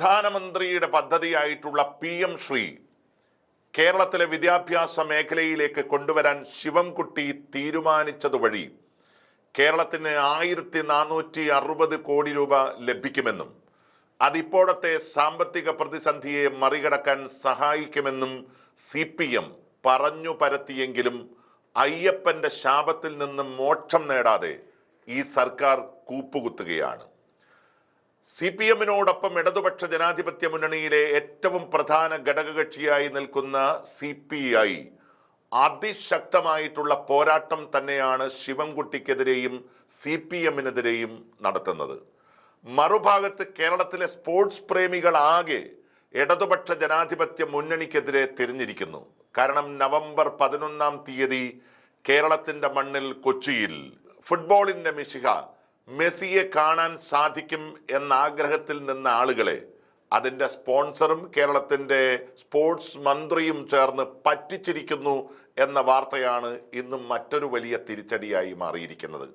പ്രധാനമന്ത്രിയുടെ പദ്ധതിയായിട്ടുള്ള P M Shri കേരളത്തിലെ വിദ്യാഭ്യാസ മേഖലയിലേക്ക് കൊണ്ടുവരാൻ ശിവംകുട്ടി തീരുമാനിച്ചതുവഴി കേരളത്തിന് ആയിരത്തി നാനൂറ്റി അറുപത് കോടി രൂപ ലഭിക്കുമെന്നും അതിപ്പോഴത്തെ സാമ്പത്തിക പ്രതിസന്ധിയെ മറികടക്കാൻ സഹായിക്കുമെന്നും സി പി എം പറഞ്ഞു പരത്തിയെങ്കിലും അയ്യപ്പന്റെ ശാപത്തിൽ നിന്നും മോക്ഷം നേടാതെ ഈ സർക്കാർ കൂപ്പുകുത്തുകയാണ്. സി പി എമ്മിനോടൊപ്പം ഇടതുപക്ഷ ജനാധിപത്യ മുന്നണിയിലെ ഏറ്റവും പ്രധാന ഘടകകക്ഷിയായി നിൽക്കുന്ന സി പി ഐ അതിശക്തമായിട്ടുള്ള പോരാട്ടം തന്നെയാണ് ശിവൻകുട്ടിക്കെതിരെയും സി പി എമ്മിനെതിരെയും നടത്തുന്നത്. മറുഭാഗത്ത് കേരളത്തിലെ സ്പോർട്സ് പ്രേമികളാകെ ഇടതുപക്ഷ ജനാധിപത്യ മുന്നണിക്കെതിരെ തിരിഞ്ഞിരിക്കുന്നു. കാരണം നവംബർ പതിനൊന്നാം തീയതി കേരളത്തിന്റെ മണ്ണിൽ കൊച്ചിയിൽ ഫുട്ബോളിന്റെ മിശിഹ മെസ്സിയെ കാണാൻ സാധിക്കും എന്ന ആഗ്രഹത്തിൽ നിന്ന ആളുകളെ അതിന്റെ സ്പോൺസറും കേരളത്തിന്റെ സ്പോർട്സ് മന്ത്രിയും ചേർന്ന് പറ്റിച്ചിരിക്കുന്നു എന്ന വാർത്തയാണ് ഇന്നും മറ്റൊരു വലിയ തിരിച്ചടിയായി മാറിയിരിക്കുന്നത്.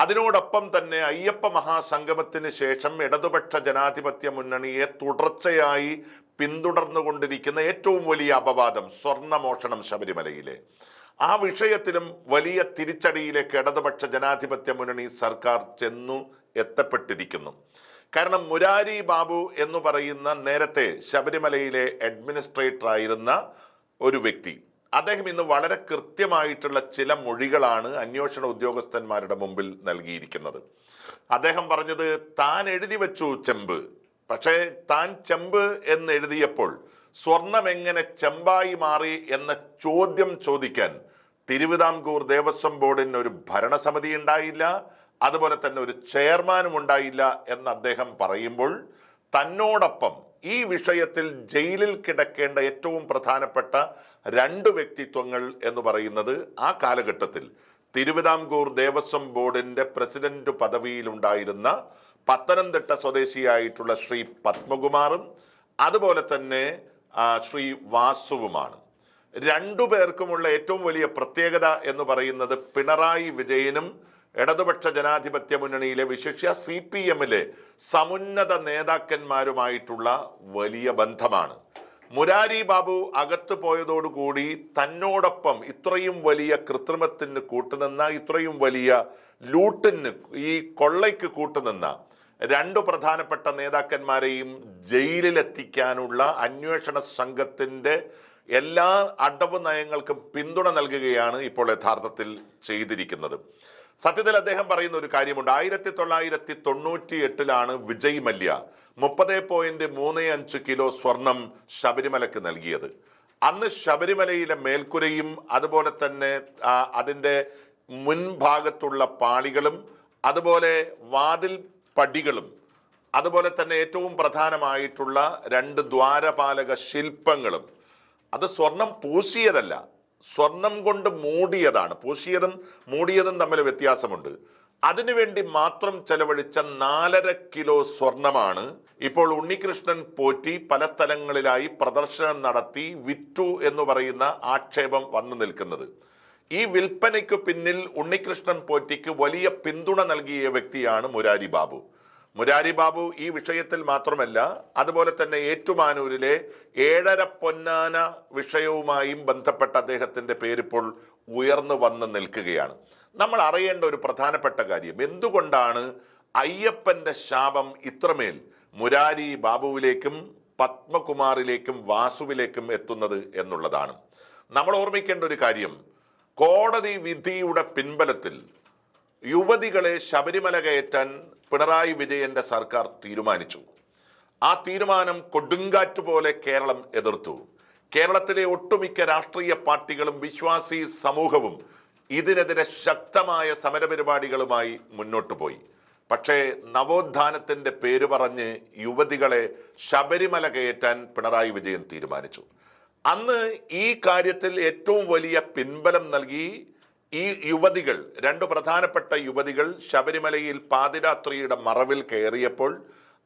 അതിനോടൊപ്പം തന്നെ അയ്യപ്പ മഹാസംഗമത്തിന് ശേഷം ഇടതുപക്ഷ ജനാധിപത്യ മുന്നണിയെ തുടർച്ചയായി പിന്തുടർന്നുകൊണ്ടിരിക്കുന്ന ഏറ്റവും വലിയ അപവാദം സ്വർണമോഷണം ശബരിമലയിലെ. ആ വിഷയത്തിലും വലിയ തിരിച്ചടിയിലേക്ക് ഇടതുപക്ഷ ജനാധിപത്യ മുന്നണി സർക്കാർ ചെന്നു എത്തപ്പെട്ടിരിക്കുന്നു. കാരണം മുരാരി ബാബു എന്ന് പറയുന്ന നേരത്തെ ശബരിമലയിലെ അഡ്മിനിസ്ട്രേറ്റർ ആയിരുന്ന ഒരു വ്യക്തി. അദ്ദേഹം ഇന്ന് വളരെ കൃത്യമായിട്ടുള്ള ചില മൊഴികളാണ് അന്വേഷണ ഉദ്യോഗസ്ഥന്മാരുടെ മുമ്പിൽ നൽകിയിരിക്കുന്നത്. അദ്ദേഹം പറഞ്ഞത് താൻ എഴുതി വെച്ചു ചെമ്പ്. പക്ഷേ താൻ ചെമ്പ് എന്ന് എഴുതിയപ്പോൾ സ്വർണം എങ്ങനെ ചെമ്പായി മാറി എന്ന ചോദ്യം ചോദിക്കാൻ തിരുവിതാംകൂർ ദേവസ്വം ബോർഡിന് ഒരു ഭരണസമിതി ഉണ്ടായില്ല അതുപോലെ തന്നെ ഒരു ചെയർമാനും ഉണ്ടായില്ല എന്ന് അദ്ദേഹം പറയുമ്പോൾ തന്നോടൊപ്പം ഈ വിഷയത്തിൽ ജയിലിൽ കിടക്കേണ്ട ഏറ്റവും പ്രധാനപ്പെട്ട രണ്ട് വ്യക്തിത്വങ്ങൾ എന്ന് പറയുന്നത് ആ കാലഘട്ടത്തിൽ തിരുവിതാംകൂർ ദേവസ്വം ബോർഡിന്റെ പ്രസിഡന്റ് പദവിയിലുണ്ടായിരുന്ന പത്തനംതിട്ട സ്വദേശിയായിട്ടുള്ള ശ്രീ പത്മകുമാറും അതുപോലെ തന്നെ ശ്രീ വാസുവുമാണ്. രണ്ടു പേർക്കുമുള്ള ഏറ്റവും വലിയ പ്രത്യേകത എന്ന് പറയുന്നത് പിണറായി വിജയനും ഇടതുപക്ഷ ജനാധിപത്യ മുന്നണിയിലെ വിശിഷ്യ സി പി എമ്മിലെ സമുന്നത നേതാക്കന്മാരുമായിട്ടുള്ള വലിയ ബന്ധമാണ്. മുരാരി ബാബു അകത്ത് പോയതോടുകൂടി തന്നോടൊപ്പം ഇത്രയും വലിയ കൃത്രിമത്തിന് കൂട്ടുനിന്ന ഇത്രയും വലിയ ലൂട്ടിന് ഈ കൊള്ളയ്ക്ക് കൂട്ടുനിന്ന രണ്ടു പ്രധാനപ്പെട്ട നേതാക്കന്മാരെയും ജയിലിലെത്തിക്കാനുള്ള അന്വേഷണ സംഘത്തിന്റെ എല്ലാ അടവ് നയങ്ങൾക്കും പിന്തുണ നൽകുകയാണ് ഇപ്പോൾ യഥാർത്ഥത്തിൽ ചെയ്തിരിക്കുന്നത്. സത്യത്തിൽ അദ്ദേഹം പറയുന്ന ഒരു കാര്യമുണ്ട്. ആയിരത്തി തൊള്ളായിരത്തി തൊണ്ണൂറ്റി എട്ടിലാണ് വിജയ് മല്യ മുപ്പത് പോയിന്റ് മൂന്ന് അഞ്ച് കിലോ സ്വർണം ശബരിമലക്ക് നൽകിയത്. അന്ന് ശബരിമലയിലെ മേൽക്കുരയും അതുപോലെ തന്നെ അതിന്റെ മുൻഭാഗത്തുള്ള പാളികളും അതുപോലെ വാതിൽ പടികളും അതുപോലെ തന്നെ ഏറ്റവും പ്രധാനമായിട്ടുള്ള രണ്ട് ദ്വാരപാലക ശില്പങ്ങളും. അത് സ്വർണം പൂശിയതല്ല സ്വർണം കൊണ്ട് മൂടിയതാണ്. പൂശിയതും മൂടിയതും തമ്മിൽ വ്യത്യാസമുണ്ട്. അതിനുവേണ്ടി മാത്രം ചെലവഴിച്ച നാലര കിലോ സ്വർണമാണ് ഇപ്പോൾ ഉണ്ണികൃഷ്ണൻ പോറ്റി പല സ്ഥലങ്ങളിലായി പ്രദർശനം നടത്തി വിറ്റു എന്ന് പറയുന്ന ആക്ഷേപം വന്നു നിൽക്കുന്നത്. ഈ വിൽപ്പനയ്ക്ക് പിന്നിൽ ഉണ്ണികൃഷ്ണൻ പോറ്റിക്ക് വലിയ പിന്തുണ നൽകിയ വ്യക്തിയാണ് മുരാരി ബാബു. മുരാരി ബാബു ഈ വിഷയത്തിൽ മാത്രമല്ല അതുപോലെ തന്നെ ഏറ്റുമാനൂരിലെ ഏഴര പൊന്നാന വിഷയവുമായും ബന്ധപ്പെട്ട അദ്ദേഹത്തിന്റെ പേരിപ്പോൾ ഉയർന്നു വന്ന് നിൽക്കുകയാണ്. നമ്മൾ അറിയേണ്ട ഒരു പ്രധാനപ്പെട്ട കാര്യം എന്തുകൊണ്ടാണ് അയ്യപ്പന്റെ ശാപം ഇത്രമേൽ മുരാരി ബാബുവിലേക്കും പത്മകുമാറിലേക്കും വാസുവിലേക്കും എത്തുന്നത് എന്നുള്ളതാണ്. നമ്മൾ ഓർമ്മിക്കേണ്ട ഒരു കാര്യം കോടതി വിധിയുടെ പിൻബലത്തിൽ യുവതികളെ ശബരിമല കയറ്റാൻ പിണറായി വിജയന്റെ സർക്കാർ തീരുമാനിച്ചു. ആ തീരുമാനം കൊടുങ്കാറ്റ് പോലെ കേരളം എതിർത്തു. കേരളത്തിലെ ഒട്ടുമിക്ക രാഷ്ട്രീയ പാർട്ടികളും വിശ്വാസി സമൂഹവും ഇതിനെതിരെ ശക്തമായ സമരപരിപാടികളുമായി മുന്നോട്ടു പോയി. പക്ഷേ നവോത്ഥാനത്തിന്റെ പേര് പറഞ്ഞ് യുവതികളെ ശബരിമല കയറ്റാൻ പിണറായി വിജയൻ തീരുമാനിച്ചു. അന്ന് ഈ കാര്യത്തിൽ ഏറ്റവും വലിയ പിൻബലം നൽകി ഈ യുവതികൾ രണ്ട് പ്രധാനപ്പെട്ട യുവതികൾ ശബരിമലയിൽ പാതിരാത്രിയുടെ മറവിൽ കയറിയപ്പോൾ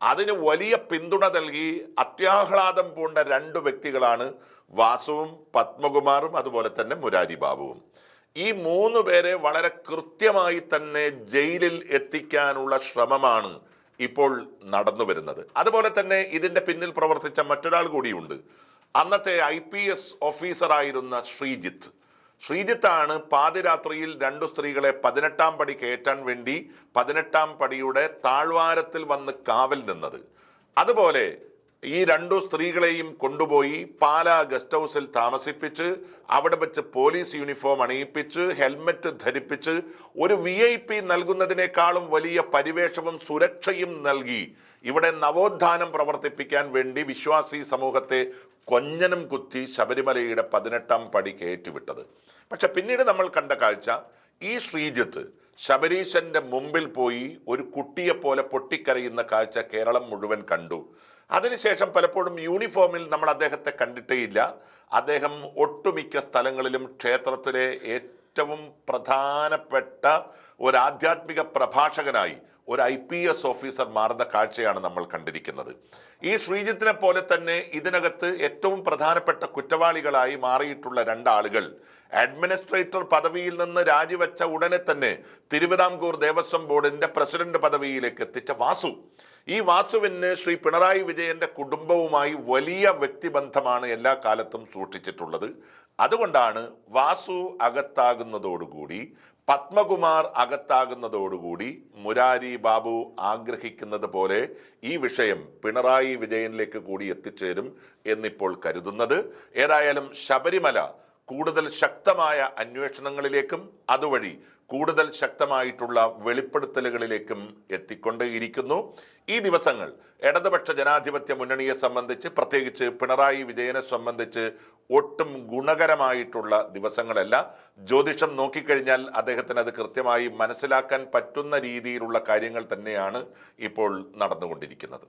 അതിന് വലിയ പിന്തുണ നൽകി അത്യാഹ്ലാദം പൂണ്ട രണ്ട് വ്യക്തികളാണ് വാസുവും പത്മകുമാറും അതുപോലെ തന്നെ മുരാരി ബാബുവും. ഈ മൂന്ന് പേരെ വളരെ കൃത്യമായി തന്നെ ജയിലിൽ എത്തിക്കാനുള്ള ശ്രമമാണ് ഇപ്പോൾ നടന്നു വരുന്നത് അതുപോലെ തന്നെ ഇതിന്റെ പിന്നിൽ പ്രവർത്തിച്ച മറ്റൊരാൾ കൂടിയുണ്ട്. അന്നത്തെ ഐ പി എസ് ഓഫീസറായിരുന്ന ശ്രീജിത്ത്. ശ്രീജിത്താണ് പാതിരാത്രിയിൽ രണ്ടു സ്ത്രീകളെ പതിനെട്ടാം പടി കയറ്റാൻ വേണ്ടി പതിനെട്ടാം പടിയുടെ താഴ്വാരത്തിൽ വന്ന് കാവൽ നിന്നത്. അതുപോലെ ഈ രണ്ടു സ്ത്രീകളെയും കൊണ്ടുപോയി പാലാ ഗസ്റ്റ് ഹൗസിൽ താമസിപ്പിച്ച് അവിടെ വെച്ച് പോലീസ് യൂണിഫോം അണിയിപ്പിച്ച് ഹെൽമറ്റ് ധരിപ്പിച്ച് ഒരു വി നൽകുന്നതിനേക്കാളും വലിയ പരിവേഷവും സുരക്ഷയും നൽകി. ഇവിടെ നവോത്ഥാനം പ്രവർത്തിപ്പിക്കാൻ വേണ്ടി വിശ്വാസി സമൂഹത്തെ കൊഞ്ഞനം കുത്തി ശബരിമലയുടെ പതിനെട്ടാം പടി കയറ്റിവിട്ടത്. പക്ഷെ പിന്നീട് നമ്മൾ കണ്ട കാഴ്ച ഈ ശ്രീജിത്ത് ശബരീശന്റെ മുമ്പിൽ പോയി ഒരു കുട്ടിയെപ്പോലെ പൊട്ടിക്കരയുന്ന കാഴ്ച കേരളം മുഴുവൻ കണ്ടു. അതിനുശേഷം പലപ്പോഴും യൂണിഫോമിൽ നമ്മൾ അദ്ദേഹത്തെ കണ്ടിട്ടേയില്ല. അദ്ദേഹം ഒട്ടുമിക്ക സ്ഥലങ്ങളിലും ക്ഷേത്രത്തിലെ ഏറ്റവും പ്രധാനപ്പെട്ട ഒരു ആധ്യാത്മിക പ്രഭാഷകനായി ഒരു ഐ പി എസ് ഓഫീസർ മാറുന്ന കാഴ്ചയാണ് നമ്മൾ കണ്ടിരിക്കുന്നത്. ഈ ശ്രീജിത്തിനെ പോലെ തന്നെ ഇതിനകത്ത് ഏറ്റവും പ്രധാനപ്പെട്ട കുറ്റവാളികളായി മാറിയിട്ടുള്ള രണ്ടാളുകൾ അഡ്മിനിസ്ട്രേറ്റർ പദവിയിൽ നിന്ന് രാജിവെച്ച ഉടനെ തന്നെ തിരുവിതാംകൂർ ദേവസ്വം ബോർഡിന്റെ പ്രസിഡന്റ് പദവിയിലേക്ക് എത്തിച്ച വാസു. ഈ വാസുവിന് ശ്രീ പിണറായി വിജയന്റെ കുടുംബവുമായി വലിയ വ്യക്തിബന്ധമാണ് എല്ലാ കാലത്തും സൂക്ഷിച്ചിട്ടുള്ളത്. അതുകൊണ്ടാണ് വാസു അകത്താകുന്നതോടുകൂടി പത്മകുമാർ അകത്താകുന്നതോടുകൂടി മുരാരി ബാബു ആഗ്രഹിക്കുന്നത് പോലെ ഈ വിഷയം പിണറായി വിജയനിലേക്ക് കൂടി എത്തിച്ചേരും എന്നിപ്പോൾ കരുതുന്നത്. ഏതായാലും ശബരിമല കൂടുതൽ ശക്തമായ അന്വേഷണങ്ങളിലേക്കും അതുവഴി കൂടുതൽ ശക്തമായിട്ടുള്ള വെളിപ്പെടുത്തലുകളിലേക്കും എത്തിക്കൊണ്ടേയിരിക്കുന്നു. ഈ ദിവസങ്ങൾ ഇടതുപക്ഷ ജനാധിപത്യ മുന്നണിയെ സംബന്ധിച്ച് പ്രത്യേകിച്ച് പിണറായി വിജയനെ സംബന്ധിച്ച് ഒട്ടും ഗുണകരമായിട്ടുള്ള ദിവസങ്ങളല്ല. ജ്യോതിഷം നോക്കിക്കഴിഞ്ഞാൽ അദ്ദേഹത്തിന് അത് കൃത്യമായി മനസ്സിലാക്കാൻ പറ്റുന്ന രീതിയിലുള്ള കാര്യങ്ങൾ തന്നെയാണ് ഇപ്പോൾ നടന്നുകൊണ്ടിരിക്കുന്നത്.